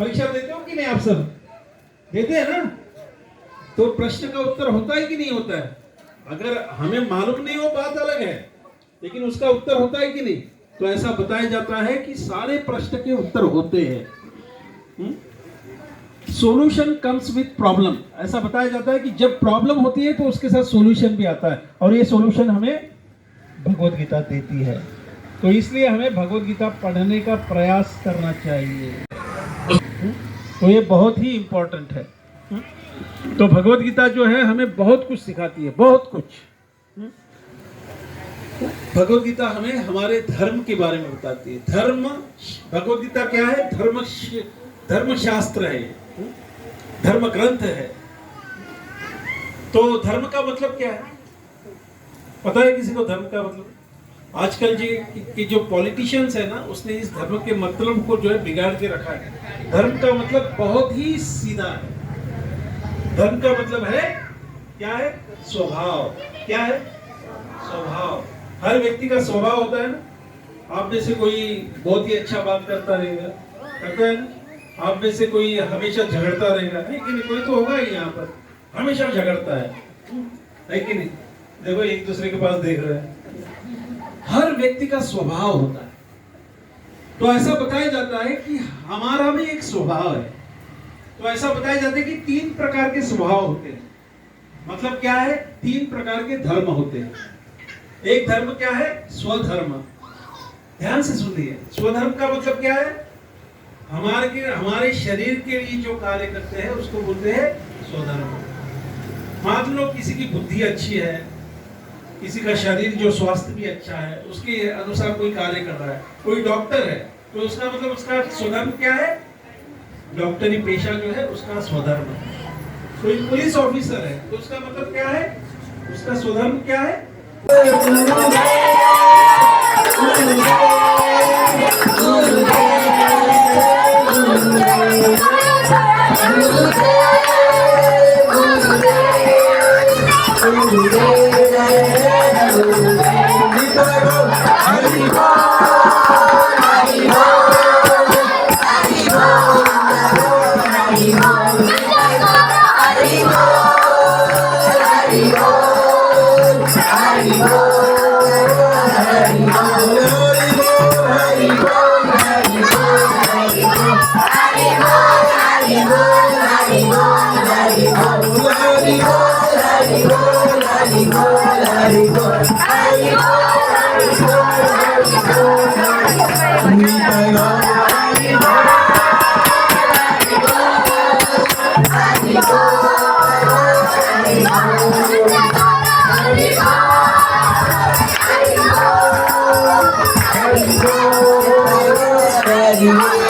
परीक्षा देते हो कि नहीं आप सब? देते हैं ना। तो प्रश्न का उत्तर होता है कि नहीं होता है? अगर हमें मालूम नहीं हो, बात अलग है, लेकिन उसका उत्तर होता है कि नहीं? तो ऐसा बताया जाता है कि सारे प्रश्न के उत्तर होते हैं। सॉल्यूशन कम्स विथ प्रॉब्लम ऐसा बताया जाता है कि जब प्रॉब्लम होती है तो उसके साथ सॉल्यूशन भी आता है। और ये सॉल्यूशन हमें भगवत गीता देती है। तो इसलिए हमें भगवत गीता पढ़ने का प्रयास करना चाहिए? तो ये बहुत ही इम्पोर्टेंट है? तो भगवत गीता जो है, हमें बहुत कुछ सिखाती है, बहुत कुछ? भगवत गीता हमें हमारे धर्म के बारे में बताती है धर्म भगवत गीता क्या है धर्म धर्म शास्त्र है? धर्म ग्रंथ है तो धर्म का मतलब क्या है पता है किसी को धर्म का मतलब आजकल जी की, जो पॉलिटिशियंस है ना उसने इस धर्म के मतलब को जो है बिगाड़ के रखा है। धर्म का मतलब बहुत ही सीधा है। धर्म का मतलब है क्या है? स्वभाव। क्या है? स्वभाव। हर व्यक्ति का स्वभाव होता है ना। आप में से कोई बहुत ही अच्छा बात करता रहेगा। करता है आप में से कोई हमेशा झगड़ता रहेगा। है कि नहीं कोई तो होगा ही यहाँ पर। हमेशा झगड़ता है। है कि नहीं? देखो एक दूसरे के पास देख रहे हैं। हर व्यक्ति का स्वभाव होता है। तो ऐसा बताया जाता है कि हमारा भी एक स्वभाव है। तो ऐसा बताया जाता है कि तीन प्रकार के स्वभाव होते हैं। मतलब क्या है? तीन प्रकार के धर्म होते हैं। एक धर्म क्या है? स्वधर्म। ध्यान से सुनिए। स्वधर्म का मतलब क्या है? हमारे के, हमारे शरीर के लिए जो कार्य करते हैं, उसको बोलते हैं स्वधर्म। मान लो किसी की बुद्धि अच्छी है किसी का शरीर जो स्वास्थ्य भी अच्छा है उसके अनुसार कोई कार्य कर रहा है कोई डॉक्टर है तो उसका मतलब उसका स्वधर्म क्या है डॉक्टरी पेशा जो है उसका स्वधर्म है कोई पुलिस ऑफिसर है तो उसका मतलब क्या है उसका स्वधर्म क्या है Hare Hare Hare Hare Daddy.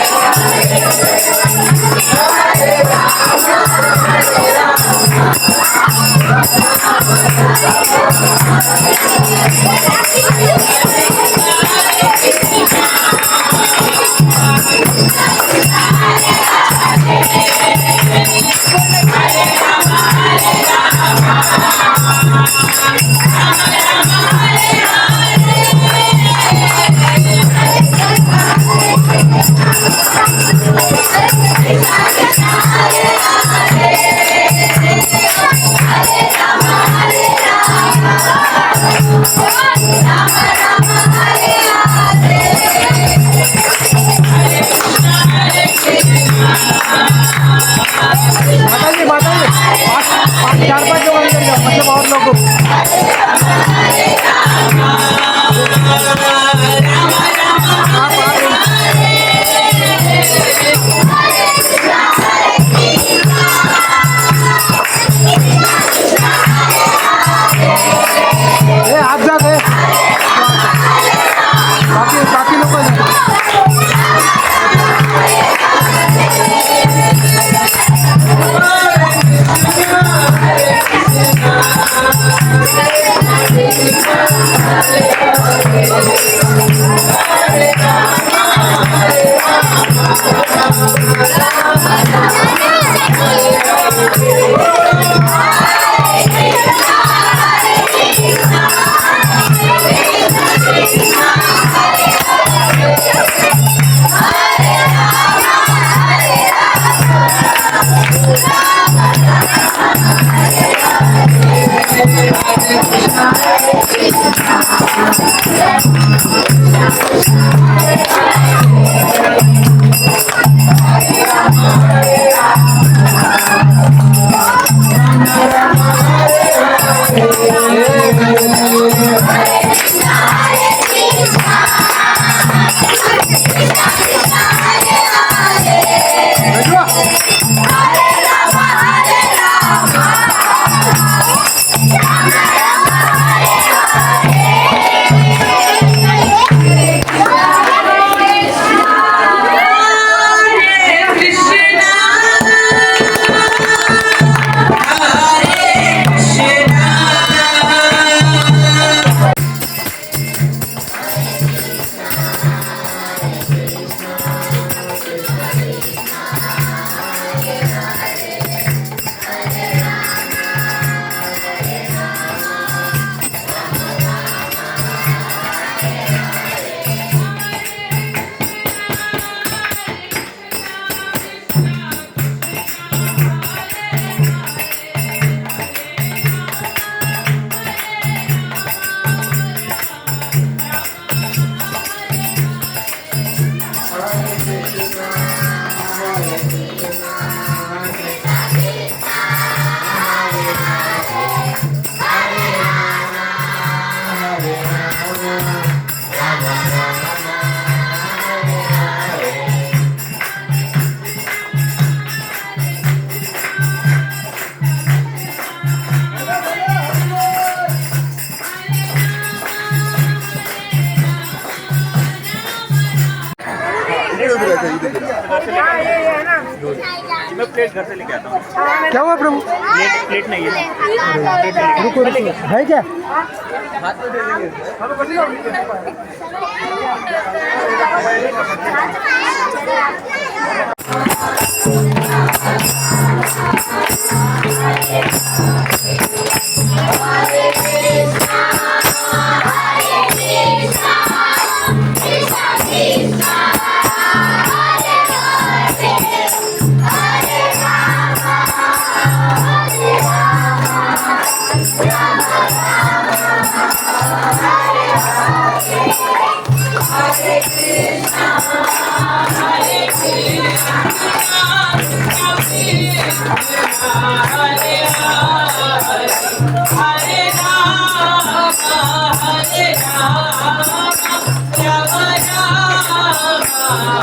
क्या हुआ प्रभु? प्लेट प्लेट नहीं है। रुको रुको। है क्या?